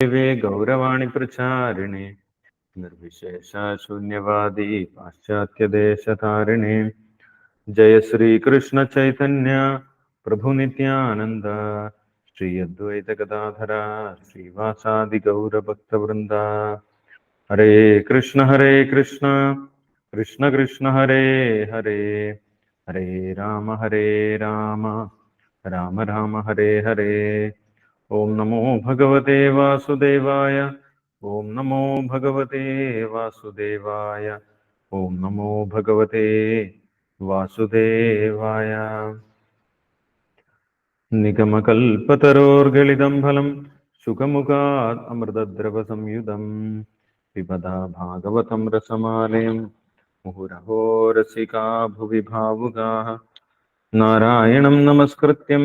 देवे गौरवाणि प्रचारिणे, निर्विशेषशून्यवादी पाश्चात्यदेशतारिणे जय श्रीकृष्ण चैतन्य, प्रभु नित्यानन्द श्री अद्वैत गदाधरा श्रीवासादि गौरभक्तवृन्द हरे कृष्ण हरे कृष्ण कृष्ण कृष्ण, हरे हरे। हरे राम हरे राम राम राम, हरे हरे। ॐ नमो भगवते वासुदेवाय ॐ नमो भगवते वासुदेवाय ॐ नमो भगवते वासुदेवाय। निगमकल्पतरोर्गलितं फलं, सुखमुखात् अमृतद्रवसंयुतं पिबदा भागवतं रसमालयं मुहुरहो भुवि भावुकाः नारायणं नमस्कृत्यं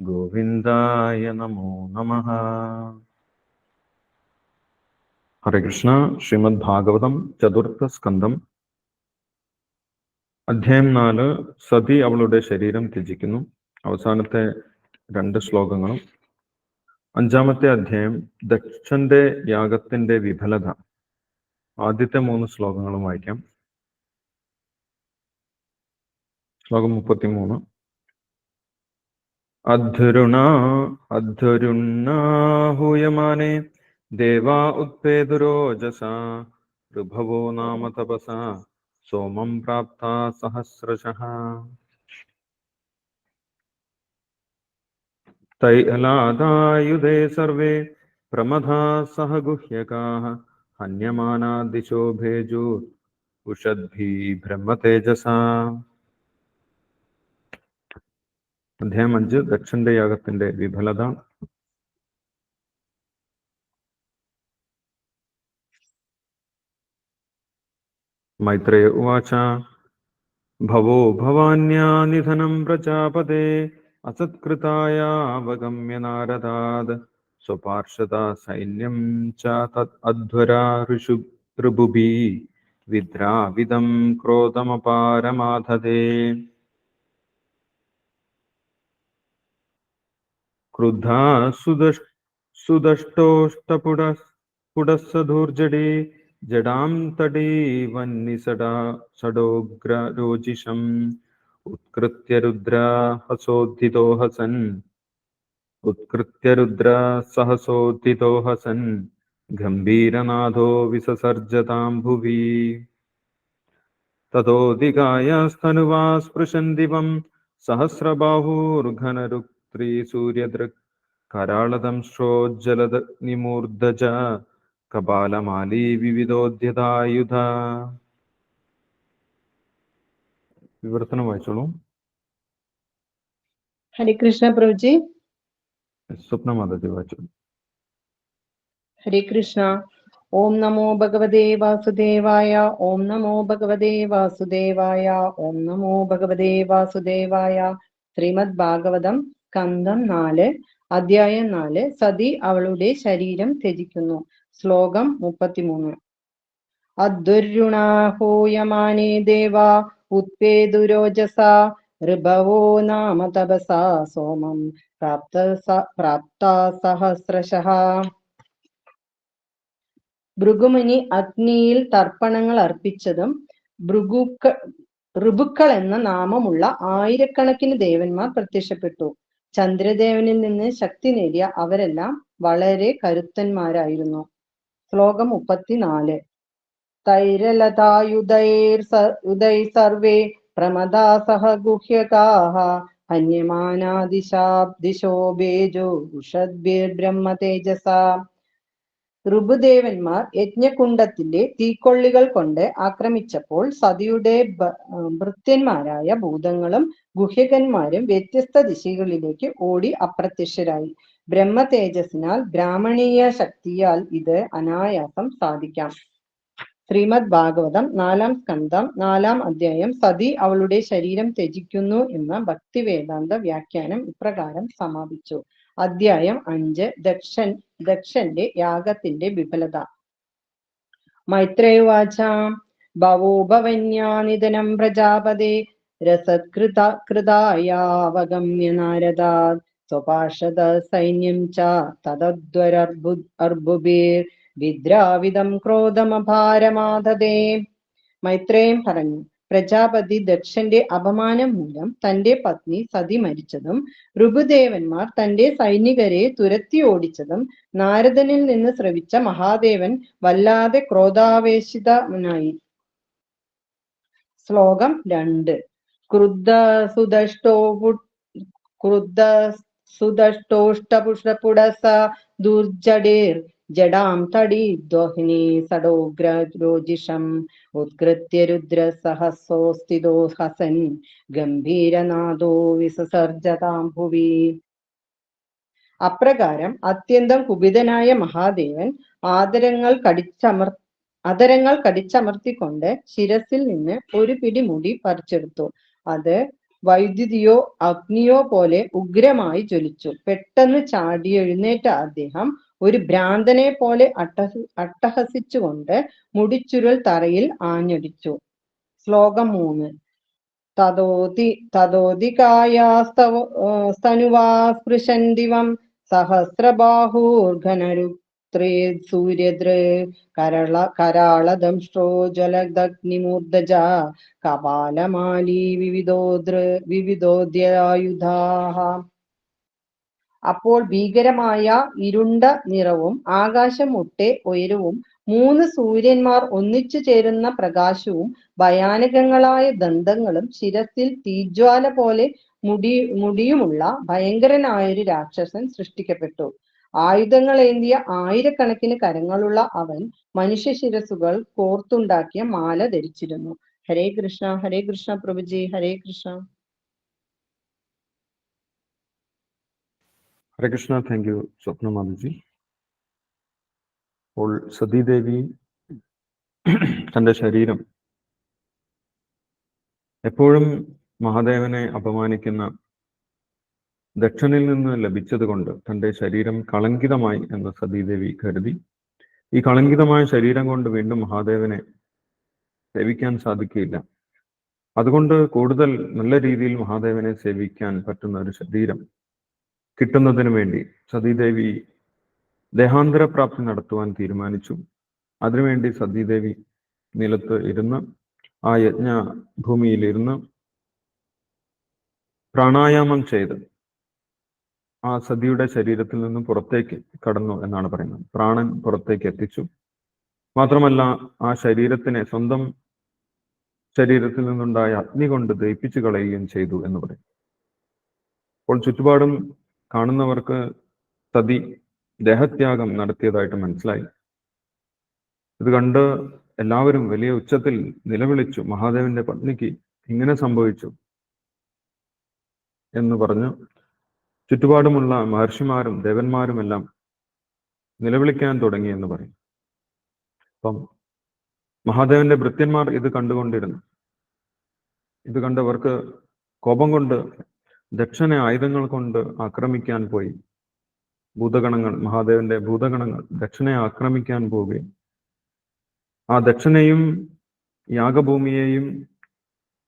ഗോവിന്ദായ നമോ നമ. ഹരേ കൃഷ്ണ ശ്രീമദ് ഭാഗവതം ചതുർത്ഥ സ്കന്ധം. അധ്യായം നാല് സതി അവളുടെ ശരീരം ത്യജിക്കുന്നു. അവസാനത്തെ രണ്ട് ശ്ലോകങ്ങളും. അഞ്ചാമത്തെ അധ്യായം ദക്ഷന്റെ യാഗത്തിന്റെ വിഫലത. ആദ്യത്തെ മൂന്ന് ശ്ലോകങ്ങളും വായിക്കാം. ശ്ലോകം മുപ്പത്തിമൂന്ന്. अद्धुरुणा अद्धुरुण्णाहूयमाने देवा उत्पेदुरोजसा ऋभवो नाम तपसा, सोमं प्राप्ता सहस्रशः। तैलादायुधे सर्वे, प्रमथा सह गुह्यकाः हन्यमाना दिशो भेजूत्, उषद्भिः ब्रह्मतेजसा അധ്യായം അഞ്ച് ദക്ഷന്റെ യാഗത്തിന്റെ വിഫലത. മൈത്രേയ ഉവാച ഭവോ ഭവാന്യാ നിധനം പ്രജാപതേ അസത്കൃതായാവഗമ്യ നാരദാത് സ്വപാർഷദ സൈന്യം ച തദ് അധ്വരാ ഋഷു ഋബുഭി വിദ്രാവിധം ക്രോധമപാരമാധതേ. क्रुद्धा सुदष् सुदष्टोष्टपुडः पुडःसधूर्जडे जडां तडीवन्निसडा षडोग्ररोजिषम् उत्कृत्य रुद्रा हसोद्धितो हसन् उत्कृत्य रुद्रा सहसोद्धितो हसन् गम्भीरनाथो विससर्जतां भुवि ततोऽधिकायस्तनुवा स्पृशन् दिवं सहस्रबाहुर्घनरुक् സ്ത്രീ സൂര്യദൃക് കരാളദംശോജ്ജലദഗ്നിമൂർധജ കപാലമാലീ വിവിധോദ്യതായുധ. വിവർത്തനം വായിച്ചോളൂ. ഹരികൃഷ്ണ പ്രഭുജി. സ്വപ്ന മാതാജി വായിച്ചോളൂ ഹരികൃഷ്ണ. ഓം നമോ ഭഗവതേ വാസുദേവായ ഓം നമോ ഭഗവതേ വാസുദേവായ ഓം നമോ ഭഗവതേ വാസുദേവായ. ശ്രീമദ് ഭാഗവതം സ്കന്ധം നാല് അധ്യായം നാല് സതി അവളുടെ ശരീരം ത്യജിക്കുന്നു. ശ്ലോകം മുപ്പത്തിമൂന്ന്. അദ്ദുരുണാഹൂയമാനേ ദേവ ഉത്പേതുരോജസ ഋഭവോ നാമ തപസാ സോമം പ്രാപ്ത പ്രാപ്ത സഹസ്രശ ഭൃഗുമുനി അഗ്നിയിൽ തർപ്പണങ്ങൾ അർപ്പിച്ചതും ഭൃഗുക്ക ഋബുക്കൾ എന്ന നാമമുള്ള ആയിരക്കണക്കിന് ദേവന്മാർ പ്രത്യക്ഷപ്പെട്ടു. ചന്ദ്രദേവനിൽ നിന്ന് ശക്തി നേടിയ അവരെല്ലാം വളരെ കരുത്തന്മാരായിരുന്നു. ശ്ലോകം മുപ്പത്തിനാല്. തൈരലതായുധൈർ ഉദൈ സർവേ പ്രമദാ സഹ ഗുഹ്യകാഹ ഹന്യമാനാദിശാ ദിശോ ബേജോ ഉഷദ്ഭിർ ബ്രഹ്മ തേജസ. ഋഭുദേവന്മാർ യജ്ഞകുണ്ടത്തിന്റെ തീക്കൊള്ളികൾ കൊണ്ട് ആക്രമിച്ചപ്പോൾ സതിയുടെ ഭൃത്യന്മാരായ ഭൂതങ്ങളും ഗുഹ്യകന്മാരും വ്യത്യസ്ത ദിശകളിലേക്ക് ഓടി അപ്രത്യക്ഷരായി. ബ്രഹ്മ തേജസ്സിനാൽ ബ്രാഹ്മണീയ ശക്തിയാൽ ഇത് അനായാസം സാധിക്കാം. ശ്രീമദ് ഭാഗവതം നാലാം സ്കന്ധം നാലാം അധ്യായം സതി അവളുടെ ശരീരം ത്യജിക്കുന്നു എന്ന ഭക്തി വേദാന്ത വ്യാഖ്യാനം ഇപ്രകാരം സമാപിച്ചു. അധ്യായം അഞ്ച് ദക്ഷൻ ദക്ഷന്റെ യാഗത്തിന്റെ വിഫലത. മൈത്രേവാച ഭവോ ഭവന്യാനിധനം പ്രജാപതേ രസകൃത കൃതായാവഗമ്യ നാരദാത് സ്വപാർഷദ സൈന്യം ച തദ്വരർബു അർബുബീർ വിദ്രാവിധം ക്രോധമഭാരമാധതേ മൈത്രേയം പറഞ്ഞു പ്രജാപതി ദക്ഷന്റെ അപമാനം മൂലം തന്റെ പത്നി സതി മരിച്ചതും ഋഭുദേവന്മാർ തന്റെ സൈനികരെ തുരത്തി ഓടിച്ചതും നാരദനിൽ നിന്ന് ശ്രവിച്ച മഹാദേവൻ വല്ലാതെ ക്രോധാവേശിതനായി. ശ്ലോകം രണ്ട് ജഡാം തടി ദ്വഹിനി സടോഗ്രരോജിഷം ഉത്കൃത്യ രുദ്ര സഹസ്രോസ്ഥിതോ ഹസൻ ഗംഭീരനാദോ വിസസർജതാം ഭുവി അപ്രകാരം അത്യന്തം കുപിതനായ മഹാദേവൻ ആദരങ്ങൾ കടിച്ചമർ അതരങ്ങൾ കടിച്ചമർത്തിക്കൊണ്ട് ശിരസിൽ നിന്ന് ഒരു പിടി മുടി പറിച്ചെടുത്തു. അത് വൈദ്യുതിയോ അഗ്നിയോ പോലെ ഉഗ്രമായി ജ്വലിച്ചു. പെട്ടെന്ന് ചാടി എഴുന്നേറ്റ അദ്ദേഹം ഒരു ഭ്രാന്തനെ പോലെ അട്ടഹ അട്ടഹസിച്ചുകൊണ്ട് മുടിച്ചുരുൾ തറയിൽ ആഞ്ഞടിച്ചു. ശ്ലോകം മൂന്ന്. തതോതി തതോതികായാസ്തവ സ്തനുവാ സ്പൃശന്തിവം സഹസ്രബാഹൂർഘനരുത്രേ സൂര്യദൃ കരള കരാളദംഷ്ട്രോ ജ്വലദഗ്നിമൂർധജ കപാലമാലി വിവിധോദൃ വിവിധോദ്യായുധാഹ. അപ്പോൾ ഭീകരമായ ഇരുണ്ട നിറവും ആകാശം മുട്ടെ ഉയരവും മൂന്ന് സൂര്യന്മാർ ഒന്നിച്ചു ചേരുന്ന പ്രകാശവും ഭയാനകങ്ങളായ ദന്തങ്ങളും ശിരസിൽ തീജ്വാല പോലെ മുടി മുടിയുമുള്ള ഭയങ്കരനായൊരു രാക്ഷസൻ സൃഷ്ടിക്കപ്പെട്ടു. ആയുധങ്ങളേന്തിയ ആയിരക്കണക്കിന് കരങ്ങളുള്ള അവൻ മനുഷ്യ ശിരസുകൾ കോർത്തുണ്ടാക്കിയ മാല ധരിച്ചിരുന്നു. ഹരേ കൃഷ്ണ ഹരേ കൃഷ്ണ പ്രഭുജി ഹരേ കൃഷ്ണ. ഹരേ കൃഷ്ണ താങ്ക് യു സ്വപ്ന മാമിജി അപ്പോൾ സതീദേവി തന്റെ ശരീരം എപ്പോഴും മഹാദേവനെ അപമാനിക്കുന്ന ദക്ഷനിൽ നിന്ന് ലഭിച്ചതുകൊണ്ട് തന്റെ ശരീരം കളങ്കിതമായി എന്ന് സതീദേവി കരുതി. ഈ കളങ്കിതമായ ശരീരം കൊണ്ട് വീണ്ടും മഹാദേവനെ സേവിക്കാൻ സാധിക്കില്ല അതുകൊണ്ട് കൂടുതൽ നല്ല രീതിയിൽ മഹാദേവനെ സേവിക്കാൻ പറ്റുന്ന ഒരു ശരീരം കിട്ടുന്നതിന് വേണ്ടി സതീദേവി ദേഹാന്തര പ്രാപ്തി നടത്തുവാൻ തീരുമാനിച്ചു. അതിനുവേണ്ടി സതീദേവി നിലത്ത് ഇരുന്ന് ആ യജ്ഞ ഭൂമിയിലിരുന്ന് പ്രാണായാമം ചെയ്ത് ആ സതിയുടെ ശരീരത്തിൽ നിന്നും പുറത്തേക്ക് കടന്നു എന്നാണ് പറയുന്നത്. പ്രാണൻ പുറത്തേക്ക് എത്തിച്ചു. മാത്രമല്ല ആ ശരീരത്തിനെ സ്വന്തം ശരീരത്തിൽ നിന്നുണ്ടായ അഗ്നി കൊണ്ട് ദഹിപ്പിച്ചു കളയുകയും ചെയ്തു എന്ന് പറയും. അപ്പോൾ ചുറ്റുപാടും കാണുന്നവർക്ക് സതി ദേഹത്യാഗം നടത്തിയതായിട്ട് മനസ്സിലായി. ഇത് കണ്ട് എല്ലാവരും വലിയ ഉച്ചത്തിൽ നിലവിളിച്ചു മഹാദേവന്റെ പത്നിക്ക് ഇങ്ങനെ സംഭവിച്ചു എന്ന് പറഞ്ഞു. ചുറ്റുപാടുമുള്ള മഹർഷിമാരും ദേവന്മാരും എല്ലാം നിലവിളിക്കാൻ തുടങ്ങി എന്ന് പറയും. അപ്പം മഹാദേവന്റെ ഭൃത്യന്മാർ ഇത് കണ്ടുകൊണ്ടിരുന്നു. ഇത് കണ്ടവർക്ക് കോപം കൊണ്ട് ദക്ഷനെ ആയുധങ്ങൾ കൊണ്ട് ആക്രമിക്കാൻ പോയി. ഭൂതഗണങ്ങൾ മഹാദേവന്റെ ഭൂതഗണങ്ങൾ ദക്ഷനെ ആക്രമിക്കാൻ പോവുകയും ആ ദക്ഷനെയും യാഗഭൂമിയെയും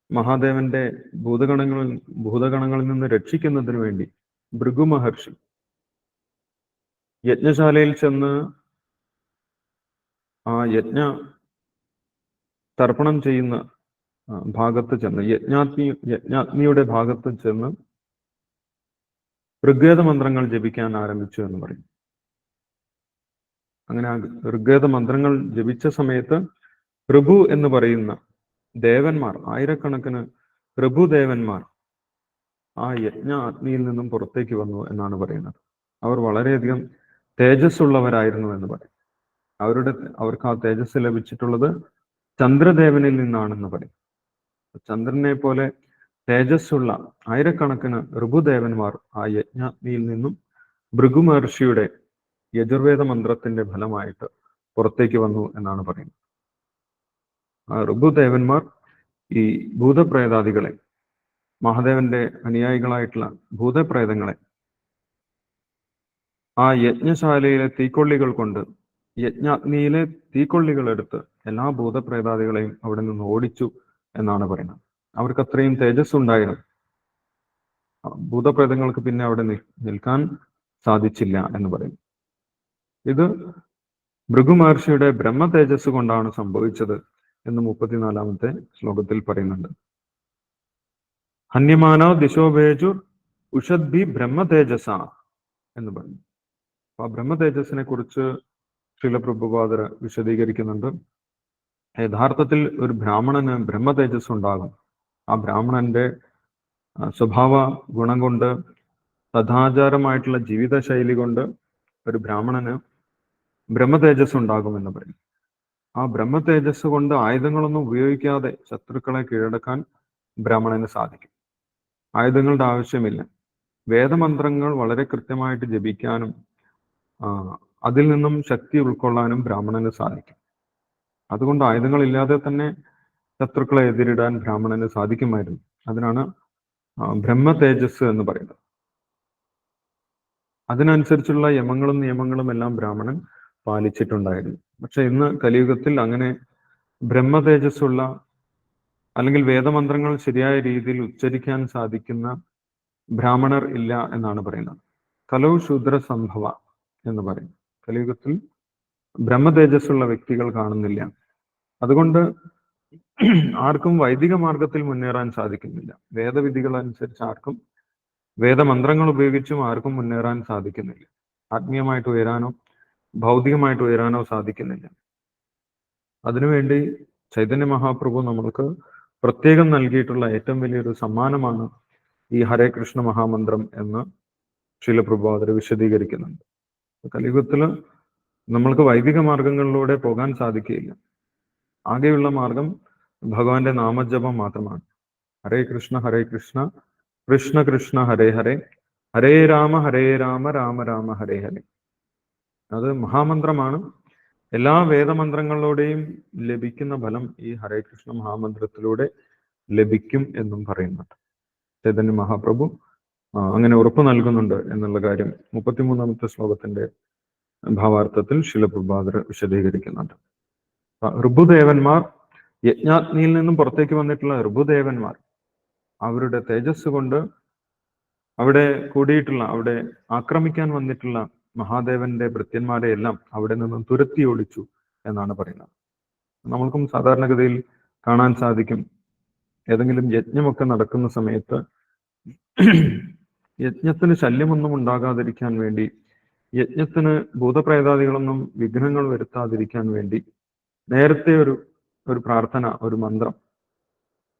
മഹാദേവന്റെ ഭൂതഗണങ്ങളിൽ ഭൂതഗണങ്ങളിൽ നിന്ന് രക്ഷിക്കുന്നതിന് വേണ്ടി ഭൃഗു മഹർഷി യജ്ഞശാലയിൽ ചെന്ന് ആ യജ്ഞ തർപ്പണം ചെയ്യുന്ന ഭാഗത്ത് ചെന്ന് യജ്ഞാഗ്നി യജ്ഞാഗ്നിയുടെ ഭാഗത്ത് ചെന്ന് ഋഗ്വേദ മന്ത്രങ്ങൾ ജപിക്കാൻ ആരംഭിച്ചു എന്ന് പറയും. അങ്ങനെ ഋഗ്വേദ മന്ത്രങ്ങൾ ജപിച്ച സമയത്ത് പ്രഭു എന്ന് പറയുന്ന ദേവന്മാർ ആയിരക്കണക്കിന് പ്രഭുദേവന്മാർ ആ യജ്ഞ അഗ്നിയിൽ നിന്നും പുറത്തേക്ക് വന്നു എന്നാണ് പറയുന്നത്. അവർ വളരെയധികം തേജസ്സുള്ളവരായിരുന്നു എന്ന് പറയും. അവരുടെ അവർക്ക് ആ തേജസ് ലഭിച്ചിട്ടുള്ളത് ചന്ദ്രദേവനിൽ നിന്നാണെന്ന് പറയും. ചന്ദ്രനെ പോലെ തേജസ്സുള്ള ആയിരക്കണക്കിന് ഋഭുദേവന്മാർ ആ യജ്ഞാഗ്നിയിൽ നിന്നും ഭൃഗു മഹർഷിയുടെ യജുർവേദ മന്ത്രത്തിന്റെ ഫലമായിട്ട് പുറത്തേക്ക് വന്നു എന്നാണ് പറയുന്നത്. ആ ഋഭുദേവന്മാർ ഈ ഭൂതപ്രേതാദികളെ മഹാദേവന്റെ അനുയായികളായിട്ടുള്ള ഭൂതപ്രേതങ്ങളെ. ആ യജ്ഞശാലയിലെ തീക്കൊള്ളികൾ കൊണ്ട് യജ്ഞാഗ്നിയിലെ തീക്കൊള്ളികൾ എടുത്ത് എല്ലാ ഭൂതപ്രേതാദികളെയും അവിടെ നിന്ന് ഓടിച്ചു എന്നാണ് പറയുന്നത്. അവർക്ക് അത്രയും തേജസ് ഉണ്ടായിരുന്നു. ഭൂതപ്രേതങ്ങൾക്ക് പിന്നെ അവിടെ നിൽക്കാൻ സാധിച്ചില്ല എന്ന് പറയും. ഇത് ഭൃഗു മഹർഷിയുടെ ബ്രഹ്മ തേജസ് കൊണ്ടാണ് സംഭവിച്ചത് എന്ന് മുപ്പത്തിനാലാമത്തെ ശ്ലോകത്തിൽ പറയുന്നുണ്ട്. ഹന്യമാനോ ദിശോഭേജു ഉഷദ്ഭി ബ്രഹ്മതേജസ എന്ന് പറഞ്ഞു. അപ്പൊ ആ ബ്രഹ്മ തേജസ്സിനെ കുറിച്ച് പ്രഭുപാദർ വിശദീകരിക്കുന്നുണ്ട്. യഥാർത്ഥത്തിൽ ഒരു ബ്രാഹ്മണന് ബ്രഹ്മതേജസ് ഉണ്ടാകും ആ ബ്രാഹ്മണന്റെ സ്വഭാവ ഗുണം കൊണ്ട് സദാചാരമായിട്ടുള്ള ജീവിത ശൈലി കൊണ്ട് ഒരു ബ്രാഹ്മണന് ബ്രഹ്മതേജസ് ഉണ്ടാകുമെന്ന് പറയും. ആ ബ്രഹ്മതേജസ് കൊണ്ട് ആയുധങ്ങളൊന്നും ഉപയോഗിക്കാതെ ശത്രുക്കളെ കീഴടക്കാൻ ബ്രാഹ്മണന് സാധിക്കും. ആയുധങ്ങളുടെ ആവശ്യമില്ല. വേദമന്ത്രങ്ങൾ വളരെ കൃത്യമായിട്ട് ജപിക്കാനും അതിൽ നിന്നും ശക്തി ഉൾക്കൊള്ളാനും ബ്രാഹ്മണന് സാധിക്കും. അതുകൊണ്ട് ആയുധങ്ങളില്ലാതെ തന്നെ ശത്രുക്കളെ എതിരിടാൻ ബ്രാഹ്മണന് സാധിക്കുമായിരുന്നു. അതിനാണ് ബ്രഹ്മ തേജസ് എന്ന് പറയുന്നത്. അതിനനുസരിച്ചുള്ള യമങ്ങളും നിയമങ്ങളും എല്ലാം ബ്രാഹ്മണൻ പാലിച്ചിട്ടുണ്ടായിരുന്നു. പക്ഷെ ഇന്ന് കലിയുഗത്തിൽ അങ്ങനെ ബ്രഹ്മ തേജസ്സുള്ള അല്ലെങ്കിൽ വേദമന്ത്രങ്ങൾ ശരിയായ രീതിയിൽ ഉച്ചരിക്കാൻ സാധിക്കുന്ന ബ്രാഹ്മണർ ഇല്ല എന്നാണ് പറയുന്നത്. കലോ ശൂദ്ര സംഭവ എന്ന് പറയും കലിയുഗത്തിൽ ബ്രഹ്മതേജസ്സുള്ള വ്യക്തികൾ കാണുന്നില്ല. അതുകൊണ്ട് ആർക്കും വൈദിക മാർഗത്തിൽ മുന്നേറാൻ സാധിക്കുന്നില്ല. വേദവിധികൾ അനുസരിച്ച് ആർക്കും വേദമന്ത്രങ്ങൾ ഉപയോഗിച്ചും ആർക്കും മുന്നേറാൻ സാധിക്കുന്നില്ല. ആത്മീയമായിട്ട് ഉയരാനോ ഭൗതികമായിട്ട് ഉയരാനോ സാധിക്കുന്നില്ല. അതിനുവേണ്ടി ചൈതന്യ മഹാപ്രഭു നമ്മൾക്ക് പ്രത്യേകം നൽകിയിട്ടുള്ള ഏറ്റവും വലിയൊരു സമ്മാനമാണ് ഈ ഹരേ കൃഷ്ണ മഹാമന്ത്രം എന്ന് ശീലപ്രഭാതർ വിശദീകരിക്കുന്നുണ്ട്. കലിയുഗത്തിൽ നമ്മൾക്ക് വൈദിക മാർഗങ്ങളിലൂടെ പോകാൻ സാധിക്കുകയില്ല. ആകെയുള്ള മാർഗം ഭഗവാന്റെ നാമജപം മാത്രമാണ്. ഹരേ കൃഷ്ണ ഹരേ കൃഷ്ണ കൃഷ്ണ കൃഷ്ണ ഹരേ ഹരേ ഹരേ രാമ ഹരേ രാമ രാമ രാമ ഹരേ ഹരേ. അത് മഹാമന്ത്രമാണ്. എല്ലാ വേദമന്ത്രങ്ങളിലൂടെയും ലഭിക്കുന്ന ഫലം ഈ ഹരേ കൃഷ്ണ മഹാമന്ത്രത്തിലൂടെ ലഭിക്കും എന്നും പറയുന്നുണ്ട്. ചൈതന്യ മഹാപ്രഭു അങ്ങനെ ഉറപ്പ് നൽകുന്നുണ്ട് എന്നുള്ള കാര്യം മുപ്പത്തിമൂന്നാമത്തെ ശ്ലോകത്തിന്റെ ഭാവാർത്ഥത്തിൽ ശിലപ്രഭാതർ വിശദീകരിക്കുന്നുണ്ട്. ഋഭുദേവന്മാർ യജ്ഞാഗ്നിയിൽ നിന്നും പുറത്തേക്ക് വന്നിട്ടുള്ള ഋഭുദേവന്മാർ അവരുടെ തേജസ് കൊണ്ട് അവിടെ കൂടിയിട്ടുള്ള അവിടെ ആക്രമിക്കാൻ വന്നിട്ടുള്ള മഹാദേവന്റെ ഭൃത്യന്മാരെ എല്ലാം അവിടെ നിന്നും തുരത്തി ഒളിച്ചു എന്നാണ് പറയുന്നത്. നമ്മൾക്കും സാധാരണഗതിയിൽ കാണാൻ സാധിക്കും. ഏതെങ്കിലും യജ്ഞമൊക്കെ നടക്കുന്ന സമയത്ത് യജ്ഞത്തിന് ശല്യമൊന്നും ഉണ്ടാകാതിരിക്കാൻ വേണ്ടി യജ്ഞത്തിന് ഭൂതപ്രേതാദികളൊന്നും വിഘ്നങ്ങൾ വരുത്താതിരിക്കാൻ വേണ്ടി നേരത്തെ ഒരു ഒരു പ്രാർത്ഥന ഒരു മന്ത്രം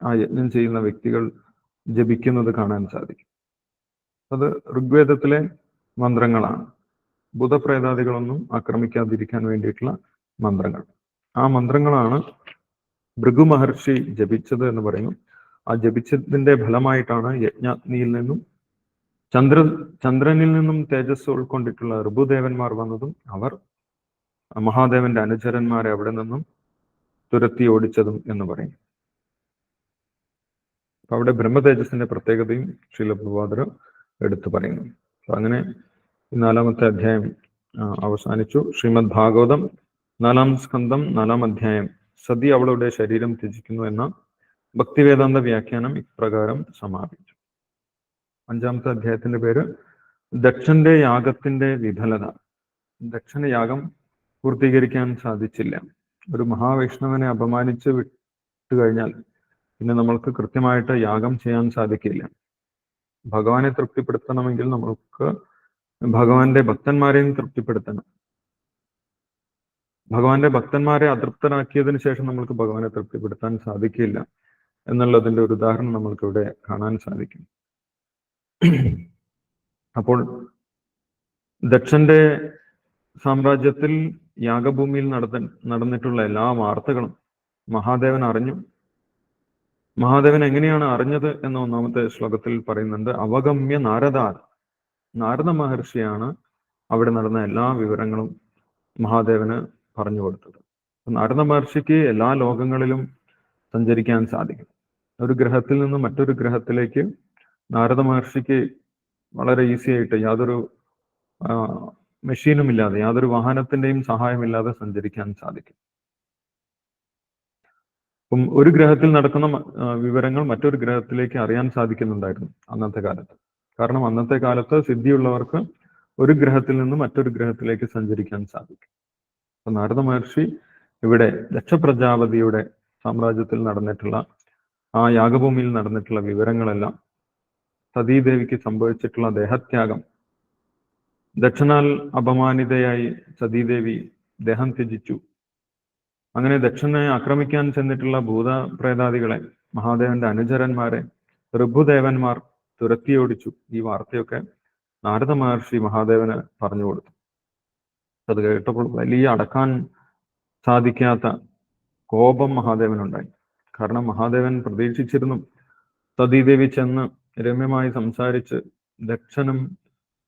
ആ യജ്ഞം ചെയ്യുന്ന വ്യക്തികൾ ജപിക്കുന്നത് കാണാൻ സാധിക്കും. അത് ഋഗ്വേദത്തിലെ മന്ത്രങ്ങളാണ്. ഭൂതപ്രേതാദികളൊന്നും ആക്രമിക്കാതിരിക്കാൻ വേണ്ടിയിട്ടുള്ള മന്ത്രങ്ങൾ. ആ മന്ത്രങ്ങളാണ് ഭൃഗു മഹർഷി ജപിച്ചത് എന്ന് പറയുന്നു ആ ജപിച്ചതിന്റെ ഫലമായിട്ടാണ് യജ്ഞാഗ്നിയിൽ നിന്നും ചന്ദ്ര ചന്ദ്രനിൽ നിന്നും തേജസ് ഉൾക്കൊണ്ടിട്ടുള്ള ഋഭുദേവന്മാർ വന്നതും അവർ മഹാദേവന്റെ അനുചരന്മാരെ അവിടെ നിന്നും തുരത്തി ഓടിച്ചതും എന്ന് പറയും. അപ്പൊ അവിടെ ബ്രഹ്മതേജസിന്റെ പ്രത്യേകതയും ശീലപ്രഭാതർ എടുത്തു പറയുന്നു. അങ്ങനെ നാലാമത്തെ അധ്യായം അവസാനിച്ചു. ശ്രീമദ് ഭാഗവതം നാലാം സ്കന്ധം നാലാം അധ്യായം. സതി അവളുടെ ശരീരം ത്യജിക്കുന്നു എന്ന ഭക്തിവേദാന്ത വ്യാഖ്യാനം ഇപ്രകാരം സമാപിച്ചു. അഞ്ചാമത്തെ അധ്യായത്തിന്റെ പേര് ദക്ഷന്റെ യാഗത്തിന്റെ വിഫലത. ദക്ഷന്റെ യാഗം പൂർത്തീകരിക്കാൻ സാധിച്ചില്ല. ഒരു മഹാവൈഷ്ണവനെ അപമാനിച്ച് വിട്ടു കഴിഞ്ഞാൽ പിന്നെ നമ്മൾക്ക് കൃത്യമായിട്ട് യാഗം ചെയ്യാൻ സാധിക്കില്ല. ഭഗവാനെ തൃപ്തിപ്പെടുത്തണമെങ്കിൽ നമ്മൾക്ക് ഭഗവാന്റെ ഭക്തന്മാരെയും തൃപ്തിപ്പെടുത്തണം. ഭഗവാന്റെ ഭക്തന്മാരെ അതൃപ്തരാക്കിയതിനു ശേഷം നമ്മൾക്ക് ഭഗവാനെ തൃപ്തിപ്പെടുത്താൻ സാധിക്കില്ല എന്നുള്ളതിന്റെ ഒരു ഉദാഹരണം നമ്മൾക്ക് ഇവിടെ കാണാൻ സാധിക്കും. അപ്പോൾ ദക്ഷന്റെ സാമ്രാജ്യത്തിൽ യാഗഭൂമിയിൽ നടത്ത നടന്നിട്ടുള്ള എല്ലാ വാർത്തകളും മഹാദേവൻ അറിഞ്ഞു. മഹാദേവൻ എങ്ങനെയാണ് അറിഞ്ഞത് എന്ന ഒന്നാമത്തെ ശ്ലോകത്തിൽ പറയുന്നുണ്ട് അവഗമ്യ നാരദാർ നാരദ മഹർഷിയാണ് അവിടെ നടന്ന എല്ലാ വിവരങ്ങളും മഹാദേവന് പറഞ്ഞു കൊടുത്തത്. നാരദ മഹർഷിക്ക് എല്ലാ ലോകങ്ങളിലും സഞ്ചരിക്കാൻ സാധിക്കും. ഒരു ഗ്രഹത്തിൽ നിന്ന് മറ്റൊരു ഗ്രഹത്തിലേക്ക് നാരദ മഹർഷിക്ക് വളരെ ഈസി ആയിട്ട് യാതൊരു മെഷീനും ഇല്ലാതെ യാതൊരു വാഹനത്തിന്റെയും സഹായമില്ലാതെ സഞ്ചരിക്കാൻ സാധിക്കും. അപ്പം ഒരു ഗ്രഹത്തിൽ നടക്കുന്ന വിവരങ്ങൾ മറ്റൊരു ഗ്രഹത്തിലേക്ക് അറിയാൻ സാധിക്കുന്നുണ്ടായിരുന്നു അന്നത്തെ കാലത്ത്. കാരണം അന്നത്തെ കാലത്ത് സിദ്ധിയുള്ളവർക്ക് ഒരു ഗ്രഹത്തിൽ നിന്ന് മറ്റൊരു ഗ്രഹത്തിലേക്ക് സഞ്ചരിക്കാൻ സാധിക്കും. അപ്പൊ നാരദ മഹർഷി ഇവിടെ ദക്ഷപ്രജാപതിയുടെ സാമ്രാജ്യത്തിൽ നടന്നിട്ടുള്ള ആ യാഗഭൂമിയിൽ നടന്നിട്ടുള്ള വിവരങ്ങളെല്ലാം സതീദേവിക്ക് സംഭവിച്ചിട്ടുള്ള ദേഹത്യാഗം ദക്ഷനാൽ അപമാനിതയായി സതീദേവി ദേഹം ത്യജിച്ചു. അങ്ങനെ ദക്ഷനെ ആക്രമിക്കാൻ ചെന്നിട്ടുള്ള ഭൂതപ്രേതാദികളെ മഹാദേവന്റെ അനുചരന്മാരെ ഋഭുദേവന്മാർ തുരത്തിയോടിച്ചു ഈ വാർത്തയൊക്കെ നാരദ മഹർഷി മഹാദേവന് പറഞ്ഞു കൊടുത്തു. അത് കേട്ടപ്പോൾ വലിയ അടക്കാൻ സാധിക്കാത്ത കോപം മഹാദേവനുണ്ടായി. കാരണം മഹാദേവൻ പ്രതീക്ഷിച്ചിരുന്നു സതീദേവി ചെന്ന് രമ്യമായി സംസാരിച്ച് ദക്ഷനും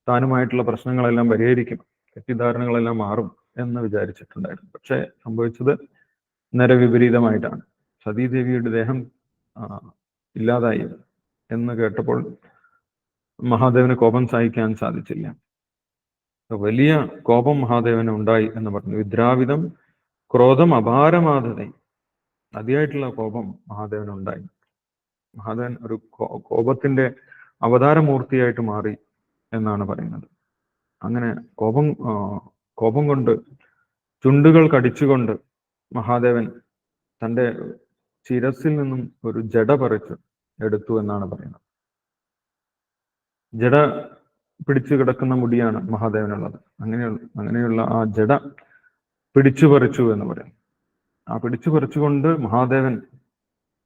താനുമായിട്ടുള്ള പ്രശ്നങ്ങളെല്ലാം പരിഹരിക്കും തെറ്റിദ്ധാരണകളെല്ലാം മാറും എന്ന് വിചാരിച്ചിട്ടുണ്ടായിരുന്നു. പക്ഷെ സംഭവിച്ചത് നേരെ വിപരീതമായിട്ടാണ് സതീദേവിയുടെ ദേഹം ഇല്ലാതായി. എന്ന് കേട്ടപ്പോൾ മഹാദേവന് കോപം സഹിക്കാൻ സാധിച്ചില്ല. വലിയ കോപം മഹാദേവന് ഉണ്ടായി എന്ന് പറഞ്ഞു. വിദ്രാവിധം ക്രോധം അപാരമാധത അതിയായിട്ടുള്ള കോപം മഹാദേവന് ഉണ്ടായി. മഹാദേവൻ ഒരു കോപത്തിന്റെ അവതാരമൂർത്തിയായിട്ട് മാറി എന്നാണ് പറയുന്നത്. അങ്ങനെ കോപം കോപം കൊണ്ട് ചുണ്ടുകൾ കടിച്ചുകൊണ്ട് മഹാദേവൻ തന്റെ ശിരസിൽ നിന്നും ഒരു ജട പറിച്ച്. എടുത്തു എന്നാണ് പറയുന്നത്. ജഡ പിടിച്ചു കിടക്കുന്ന മുടിയാണ് മഹാദേവനുള്ളത്. അങ്ങനെയുള്ള അങ്ങനെയുള്ള ആ ജഡ പിടിച്ചു പറിച്ചു എന്ന് പറയും ആ പിടിച്ചു പറിച്ചുകൊണ്ട് മഹാദേവൻ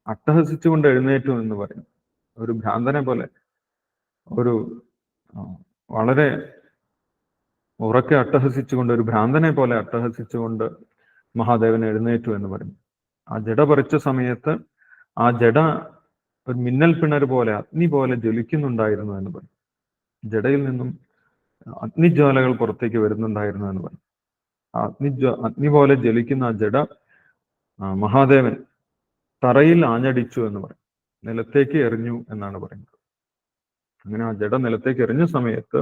അട്ടഹസിച്ചുകൊണ്ട് എഴുന്നേറ്റു എന്ന് പറയും ഒരു ഭ്രാന്തനെ പോലെ ഒരു വളരെ ഉറക്കെ അട്ടഹസിച്ചുകൊണ്ട് ഒരു ഭ്രാന്തനെ പോലെ അട്ടഹസിച്ചുകൊണ്ട് മഹാദേവൻ എഴുന്നേറ്റു എന്ന് പറയും ആ ജഡ പറിച്ച സമയത്ത് ആ ജട ഒരു മിന്നൽ പിണർ പോലെ അഗ്നി പോലെ ജ്വലിക്കുന്നുണ്ടായിരുന്നു എന്ന് പറഞ്ഞു. ജടയിൽ നിന്നും അഗ്നിജ്വാലകൾ പുറത്തേക്ക് വരുന്നുണ്ടായിരുന്നു എന്ന് പറഞ്ഞു. ആ അഗ്നി പോലെ ജ്വലിക്കുന്ന ആ ജഡ മഹാദേവൻ തറയിൽ ആഞ്ഞടിച്ചു എന്ന് പറയും നിലത്തേക്ക് എറിഞ്ഞു എന്നാണ് പറയുന്നത്. അങ്ങനെ ആ ജഡ നിലത്തേക്ക് എറിഞ്ഞ സമയത്ത്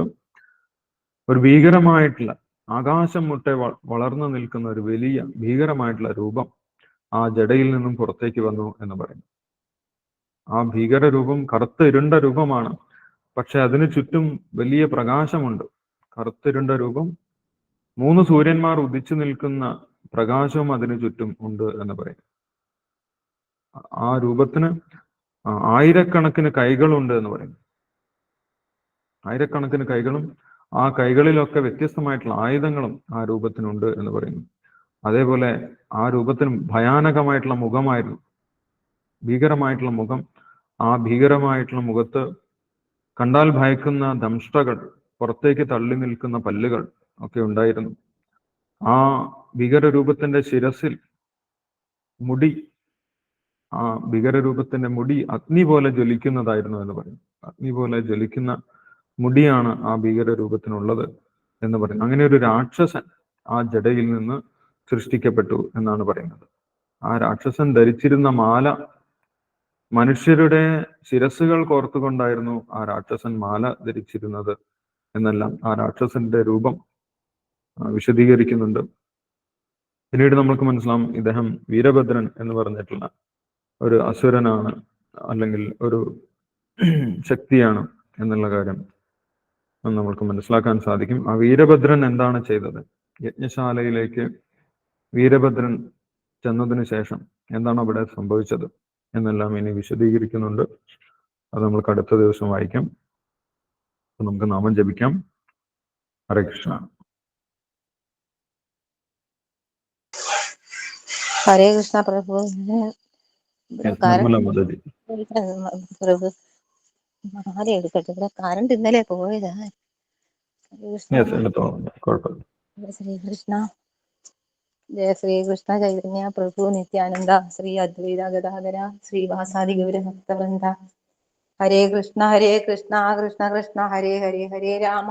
ഒരു ഭീകരമായിട്ടുള്ള ആകാശം മുട്ടെ വളർന്നു നിൽക്കുന്ന ഒരു വലിയ ഭീകരമായിട്ടുള്ള രൂപം ആ ജടയിൽ നിന്നും പുറത്തേക്ക് വന്നു എന്ന് പറയുന്നു. ആ ഭീകര രൂപം കറുത്ത ഇരുണ്ട രൂപമാണ്. പക്ഷെ അതിനു ചുറ്റും വലിയ പ്രകാശമുണ്ട്. കറുത്തിരുണ്ട രൂപം മൂന്ന് സൂര്യന്മാർ ഉദിച്ചു നിൽക്കുന്ന പ്രകാശവും അതിനു ചുറ്റും ഉണ്ട് എന്ന് പറയും. ആ- രൂപത്തിന് ആയിരക്കണക്കിന് കൈകളുണ്ട് എന്ന് പറയും. ആയിരക്കണക്കിന് കൈകളും ആ കൈകളിലൊക്കെ വ്യത്യസ്തമായിട്ടുള്ള ആയുധങ്ങളും ആ രൂപത്തിനുണ്ട് എന്ന് പറയുന്നു അതേപോലെ ആ രൂപത്തിന് ഭയാനകമായിട്ടുള്ള മുഖമായിരുന്നു. ഭീകരമായിട്ടുള്ള മുഖം ആ ഭീകരമായിട്ടുള്ള മുഖത്ത് കണ്ടാൽ ഭയക്കുന്ന ദംഷ്ടകൾ പുറത്തേക്ക് തള്ളി നിൽക്കുന്ന പല്ലുകൾ ഒക്കെ ഉണ്ടായിരുന്നു. ആ ഭീകരരൂപത്തിന്റെ ശിരസിൽ മുടി ആ ഭീകരരൂപത്തിന്റെ മുടി അഗ്നി പോലെ ജ്വലിക്കുന്നതായിരുന്നു എന്ന് പറയും അഗ്നി പോലെ ജ്വലിക്കുന്ന മുടിയാണ് ആ ഭീകരരൂപത്തിനുള്ളത് എന്ന് പറയുന്നു. അങ്ങനെ ഒരു രാക്ഷസൻ ആ ജടയിൽ നിന്ന് സൃഷ്ടിക്കപ്പെട്ടു എന്നാണ് പറയുന്നത്. ആ രാക്ഷസൻ ധരിച്ചിരുന്ന മാല മനുഷ്യരുടെ ശിരസുകൾ കോർത്തുകൊണ്ടായിരുന്നു ആ രാക്ഷസൻ മാല ധരിച്ചിരുന്നത് എന്നെല്ലാം ആ രാക്ഷസന്റെ രൂപം വിശദീകരിക്കുന്നുണ്ട്. പിന്നീട് നമുക്ക് മനസ്സിലാവും ഇദ്ദേഹം വീരഭദ്രൻ എന്ന് പറഞ്ഞിട്ടുള്ള ഒരു അസുരനാണ് അല്ലെങ്കിൽ ഒരു ശക്തിയാണ് എന്നുള്ള കാര്യം നമ്മൾക്ക് മനസ്സിലാക്കാൻ സാധിക്കും. ആ വീരഭദ്രൻ എന്താണ് ചെയ്തത്? യജ്ഞശാലയിലേക്ക് വീരഭദ്രൻ ചെന്നതിന് ശേഷം എന്താണ് അവിടെ സംഭവിച്ചത്? എന്നെല്ലാം ഇനി വിശദീകരിക്കുന്നുണ്ട്. അത് നമുക്ക് അടുത്ത ദിവസം വായിക്കാം. അപ്പൊ നമുക്ക് നാമം ജപിക്കാം. ഹരേ കൃഷ്ണ. ഹരേ കൃഷ്ണ പ്രഭു. പ്രഭു. മാറി എടുക്കട്ടെ. ഇവിടെ കറണ്ട് ഇന്നലെ പോയതാ. ഹരേ കൃഷ്ണ യെസ് എടുത്തോ കുഴപ്പമില്ല ജയ ശ്രീകൃഷ്ണ ജയ ശ്രീകൃഷ്ണ ചൈതന്യ പ്രഭു നിത്യാനന്ദ ശ്രീ അദ്വൈത ഗദാധര ശ്രീവാസാദി ഗൗര ഭക്തവൃന്ദ ഹരേ കൃഷ്ണ ഹരേ കൃഷ്ണ കൃഷ്ണ കൃഷ്ണ ഹരേ ഹരേ ഹരേ രാമ